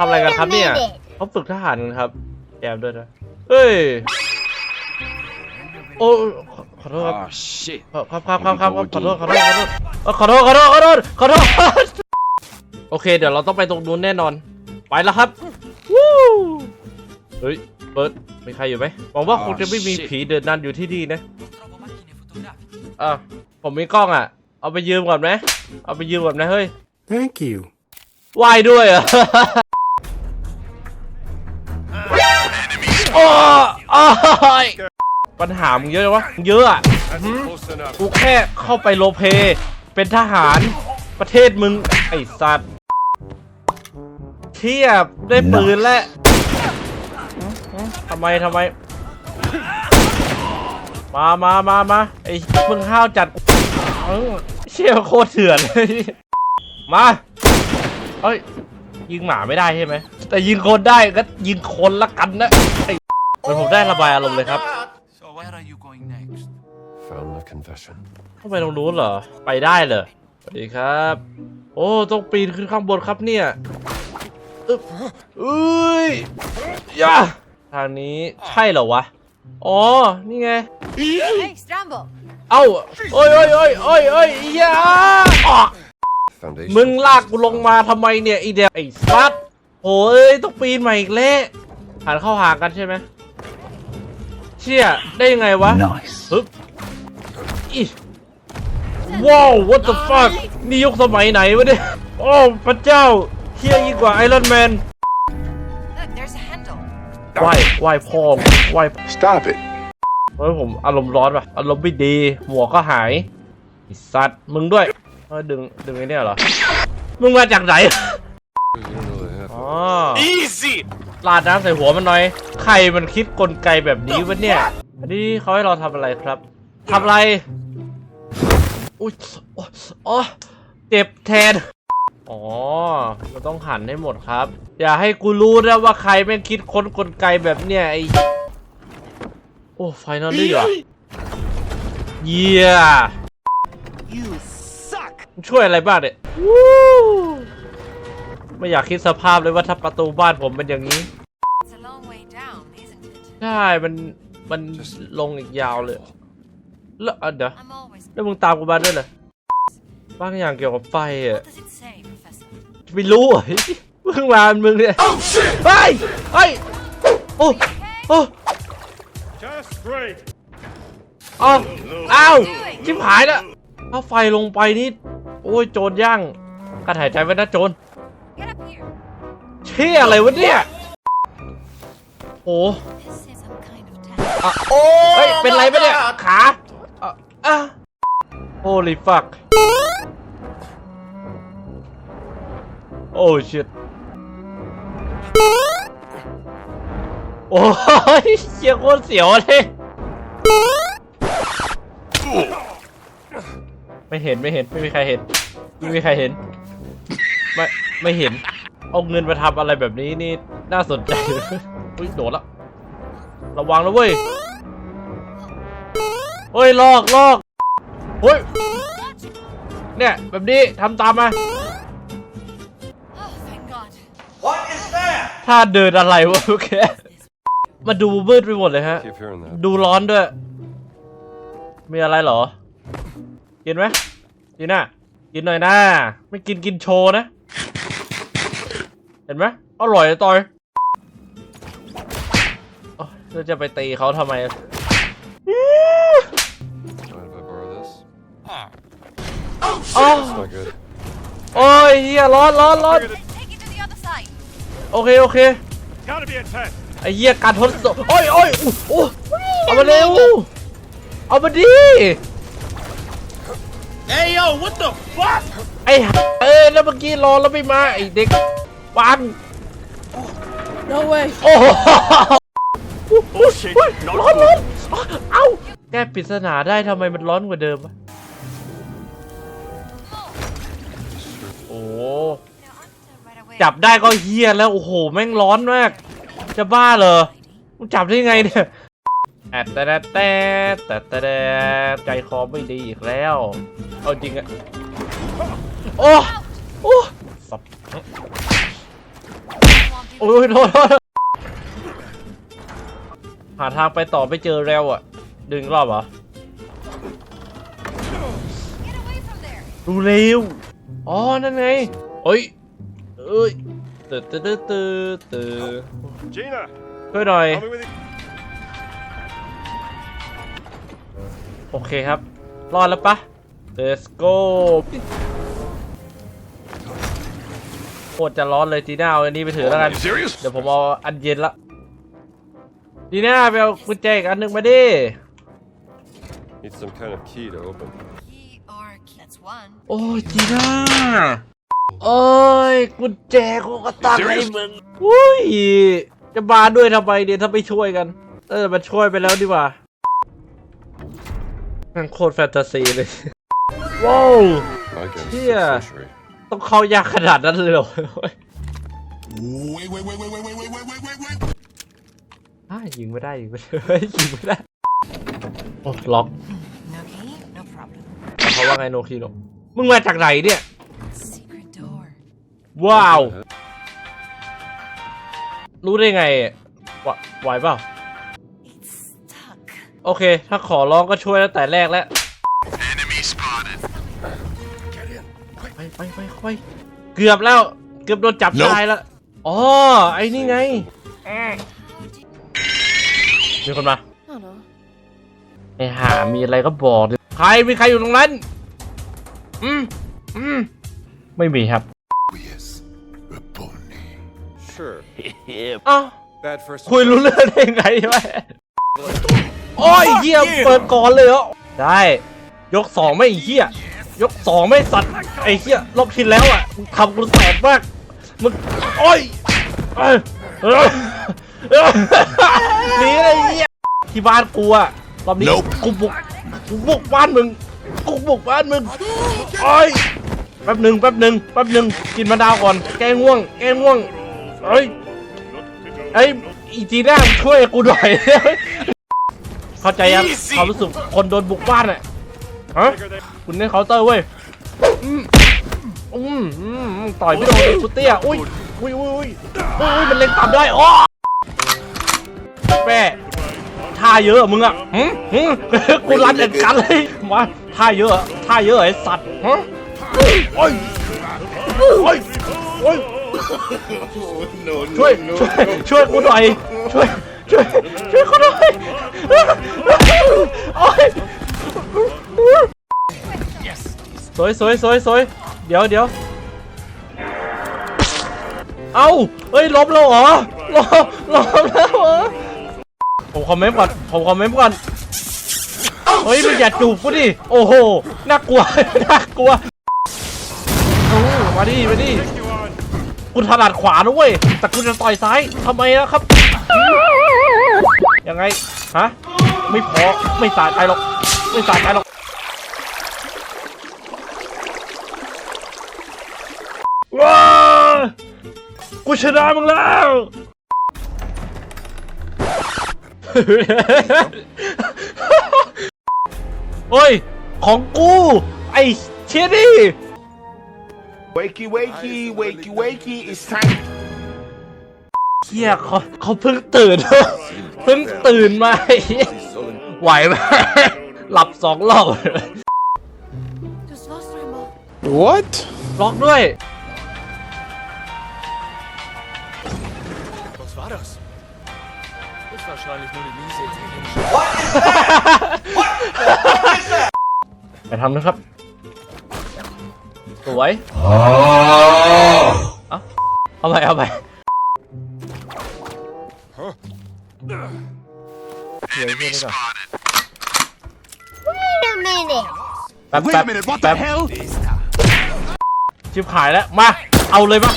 ทำอะไรกันครับเนี่ยเขาฝึกทหารกันครับแอบด้วยนะเฮ้ยโอ้ขอขอโทษครับ Oh shit. ครับครับครับครับครับขอโทษขอโทษขอโทษเอ้อขอโทษขอโทษขอโทษขอโทษโอเค เดี๋ยวเราต้องไปตรงนู้นแน่นอน ไปแล้วครับวู้เฮ้ยเปิดมีใครอยู่ไหมหวังว่าคงจะไม่มีผีเดินนันอยู่ที่นี่นะอะผมมีกล้องอะ เอาไปยืมก่อนไหมเอาไปยืมก่อนนะเฮ้ย Thank you. วายด้วยเหรอะ อ้โอ้ยปัญหามึงเยอะจังวะมึงเยอะอะ Close enough. กูแค่เข้าไปโลเพ เป็นทหารประเทศมึง ไอสัตว์เทียบได้ปืนแล้วทำไมทำไม มามามามาไอ้มึงห้าวจัดเออเชี่ยโคตรเถื่อนเลยมาเอ้ย ยิงหมาไม่ได้ใช่ไหม แต่ยิงคนได้ก็ยิงคนละกันนะไอ้เห มือนผมได้ระบายอารมณ์เลยครับ So where are you going next? Found the confession. เข้าไปตรงนู้นเหรอ ไปได้เหรอสวัสดีครับ โอ้ ต้องปีนขึ้นข้างบนครับเนี่ยอึ๊บเอ้ยย่าทางนี้ใช่เหรอวะ อ๋อ นี่ไง Hey, Stramble. เอ้าโอ้ยโอ้ยโอ้ยโอ้ยโอ้ยอย่าออก Foundation. มึงลากกูลงมาทำไมเนี่ยไอเดียไอ้สัตว์โอ้ยต้องปีนใหม่อีกแล้วหันเข้าหากันใช่ไหม เชี่ยได้ยังไงวะ Nice. ปึ๊บอีว้าว what the fuck นี่ยุคสมัยไหนวะเนี่ยโอ้พระเจ้าเฮียยิ่งกว่าไอรอนแมน Look, there's a handle. ไหวไหวพองไหว Stop it. เฮ้ยผมอารมณ์ร้อนว่ะ อารมณ์ไม่ดีหมวกก็หายไอ้สัตว์มึงด้วยเฮ้ยดึงดึงไอ้เนี่ยเหรอ มึงมาจากไหน You don't really have อ๋อ Easy. ลาดน้ำใส่หัวมันหน่อย ใครมันคิดกลไกแบบนี้วะเนี่ย อันนี้เขาให้เราทำอะไรครับทำอะไร อุ้ยโอ๊ยอ๋อเจ็บแทน อ๋อ มันต้องหันให้หมดครับ อย่าให้กูรู้นะว่าใครแม่งคิดค้นกลไกแบบเนี้ยไอโอ้ไฟนอลลี่ว่ะเยี่ยช่วยอะไรบ้างเนี่ย ไม่อยากคิดสภาพเลยว่าถ้าประตูบ้านผมเป็นอย่างนี้ It's a long way down, isn't it? ใช่มันมันลงอีกยาวเลย แล้วอะเดี๋ยว I'm always. แล้วมึงตามกูมาด้วยเหรอบางอย่างเกี่ยวกับไฟอะ What does it say, Professor? ไม่รู้อะมึงมามึงเนี่ยเฮ้ยเฮ้ยโอ้โอ้ Just great. เอาอ้าวชิบหายแล้วถ้าไฟลงไปนี่ โอ้ยโจรย่างการหายใจไว้นะโจร เชี่ยอะไรวะเนี่ยโอ้ This is some kind of test. เฮ้ย เป็นไรปะเนี่ย ขาอะอะ holy fuck โอ้ shit โอ้ยเสียโคตรเสียวเลยไม่เห็นไม่เห็น ไม่มีใครเห็น ไม่มีใครเห็น ไม่ไม่เห็น เอาเงินมาทำอะไรแบบนี้นี่น่าสนใจอุ้ยโดดละระวังนะเว้ยเฮ้ยลอกลอกเฮ้ยเนี่ยแบบนี้ทำตามมา Oh, thank God. ถ้าเดินอะไรวะโอเคมาดูมืดไปหมดเลยฮะ Keep hearing that. ดูร้อนด้วย มีอะไรเหรอ กินไหมกินน่ะ กินหน่อยนะ ไม่กินกินโชว์นะเห็นไหมอร่อยอะตอยโอ๊ยเราจะไปตีเขาทำไม Mind if I borrow this? อ๋อ It's not good. โอ้ยเฮียร้อนร้อนร้อน Take it to the other side. โอเค โอเค Gotta be a test. ไอ้เหี้ยการทดสอบโอ้ยโอ้ยอู้อู้เอามาเร็ว เอามาดิ Hey yo, what the fuck? ไอ้ห่าเอ้ยแล้วเมื่อกี้รอแล้วไม่มาไอ้เด็ก ปัง No way. โอ้โห Bullshit. ร้อนร้อนเอ้าแก้ปริศนาได้ทำไมมันร้อนกว่าเดิมวะโอ้ Now, I'm to right away. จับได้ก็เฮียแล้ว โอ้โห แม่งร้อนมาก จะบ้าเหรอมึงจับได้ไงเนี่ยแอดแต่แต่แต่แต่แต่ใจคอไม่ดีอีกแล้ว เอาจริงอะโอ้โอ้สับ Come on. โอ้ยโทษโทษหาทางไปต่อไม่เจอแล้วอะ ดึงรอบเหรอ Get away from there. ดูเร็ว อ๋อ นั่นไงเอ้ยเอ้ยตืดตืดตืดตืดตืด Gina, ช่วยหน่อย I'll be with you. โอเคครับ รอดแล้วปะ let's go โคตรจะร้อนเลยจีน่าเอาอันนี้ไปถือแล้วกัน serious? เดี๋ยวผมเอาอันเย็นละจีน่าไปเอากุญแจอีกอันหนึ่งมาดิ Need some kind of key to open. Key or key. That's one. โอ้ยจีน่าโอ้ยกุญแจกูก็ตั้งให้มึงอุ้ยจะมาด้วยทำไมเนี่ยถ้าไม่ช่วยกัน เออมันช่วยไปแล้วดีกว่ามันโคตรแฟนตาซีเลย ว้าว My goodness, Yeah. sixth century. ต้องเข้ายากขนาดนั้นเลยเหรออ้ยิงไม่ได้ยิงไม่ได้ยิงไม่ได้โอ้ล็อกเขาว่าไงโนคีโนมึงมาจากไหนเนี่ย ว้าว รู้ได้ไงไหวเปล่า โอเค ถ้าขอร้องก็ช่วยตั้งแต่แรกแล้ว ไปไปไปเข้าไปเกือบแล้ว เกือบโดนจับได้แล้วอ๋อไอ้นี่ไงมีคนมา I don't know. ไอ้หามีอะไรก็บอกดิใครมีใครอยู่ตรงนั้น อืมอืมไม่มีครับ Yes, Raponi. Sure. อ้าว Bad first. คุยรู้เรื่องได้ไงวะโอ้ยเหี้ยเปิดก่อนเลยเหรอได้ ยกสองไม่ไอ้เหี้ย ยกสองไม่สัตว์ไอ้เหี้ยรอบที่แล้วอะมึงทำกูแสบมากมึงโอ้ยเอ้ยเอ้ยเอ้ยหนีเลยไอ้เหี้ยที่บ้านกูอะรอบนี้ Nope กูบุกกูบุกบ้านมึงกูบุกบ้านมึงโอ้ยแป๊บหนึ่งแป๊บหนึ่งแป๊บหนึ่งกินมะนาวก่อน แก้ง่วง แก้ง่วงเอ้ยเอ้ยอีจีน่ามึงช่วยกูหน่อยเข้าใจยังความรู้สึกคนโดนบุกบ้านอะฮะ Figure they คุณเล่นเคาน์เตอร์เว้ยอืมอืมอืมอืมต่อยไม่โดนเลยกูเตี้ยอุ้ยอุ้ยอุ้ยอุ้ยอุ้ยอุ้ยมันเล็งต่ำได้อ๋อแม่ท่าเยอะอะมึงอะหืมหืมกูรันเด็ดกันเลยมาท่าเยอะอะท่าเยอะไอ้สัตว์ฮะโอ้ยโอ้ยโอ้ย No, ช่วยช่วยช่วยกูหน่อยช่วยช่วยช่วยกูหน่อยโอ้ย วยสวยสวยสวยเดี๋ยวเดี๋ยวเอ้าเฮ้ยล้มแล้วเหรอล้มล้มแล้วเหรอผมคอมเมนต์ก่อนผมคอมเมนต์ก่อนเฮ้ยมึงอย่าจูบกูดิโอ้โหน่ากลัวน่ากลัวมาดิมาดิคุณถนัดขวานะเว้ยแต่คุณจะต่อยซ้ายทำไมนะครับ ยังไงฮะไม่พอไม่สายใจหรอกไม่สายใจหรอก กูชนะมึงแล้ว โอ้ย ของกู ไอ้เชยนี่ Wakey, wakey, wakey, wakey, it's time. เฮียเขาเขาเพิ่งตื่น เพิ่งตื่นมาไอ้เหี้ยไหวไหมหลับสองรอบ Just lost Rainbow. What? ล็อกด้วย wahrscheinlich nur die miese italienische ไปทำนะครับ สวยเอาเอาไปเอาไปเดี๋ยวเพื่อนนี่ก่อน Wait a minute. แป๊บ Wait แป๊บ a minute, what แป๊ the บ hell? ชิบหายแล้ว มา เอาเลยมา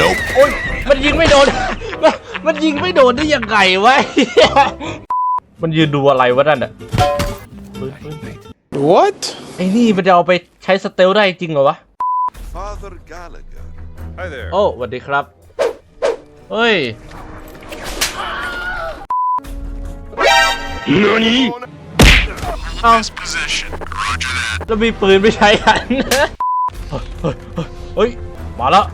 Nope. โอ้ย มันยิงไม่โดน มันมันยิงไม่โดนได้ยังไงวะมันยืนดูอะไรวะนั่นอะปืนปืน What? ไอ้นี่มันจะเอาไปใช้สเตลได้จริงเหรอวะ Father Gallagher. Hi there. โอ้สวัสดีครับ เฮ้ย เอาแล้วมีปืนไม่ใช้กัน เฮ้ยเฮ้ยเฮ้ย มาแล้ว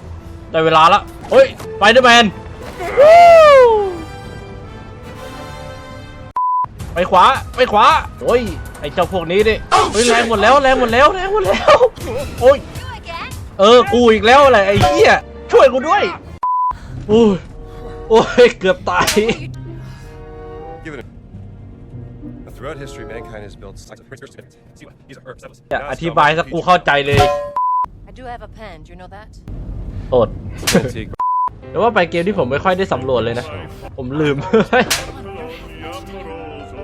ได้เวลาแล้วโอ้ย ไปเดอร์แมน ไปขวาไปขวาโอ้ยไอ้เจ้าพวกนี้ดิเฮ้ยแรงหมดแล้วแรงหมดแล้วแรงหมดแล้วโอ้ย You again? เออกูอีกแล้วแหละไอ้เหี้ยช่วยกูด้วยอุ้ยโอ้ยเกือบตาย Give it a... Throughout history, mankind has built... อย่าอธิบายสักกูเข้าใจเลย I do have a pen. Do you know that? โอด แต่ว่าไปเกมที่ผมไม่ค่อยได้สำรวจเลยนะ ผมลืม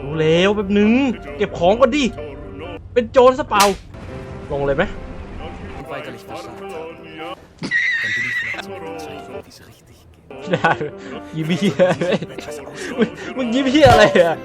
รู้แล้วแป๊บนึง เก็บของก่อนดิ เป็นโจรซะเปล่าลงเลยไหม Und weigerlich versagt haben. Dann bin ich vielleicht so überzeugt, wie es richtig geht. ได้ยิ้มเฮียมึงมึงยิ้มเฮียอะไรอะ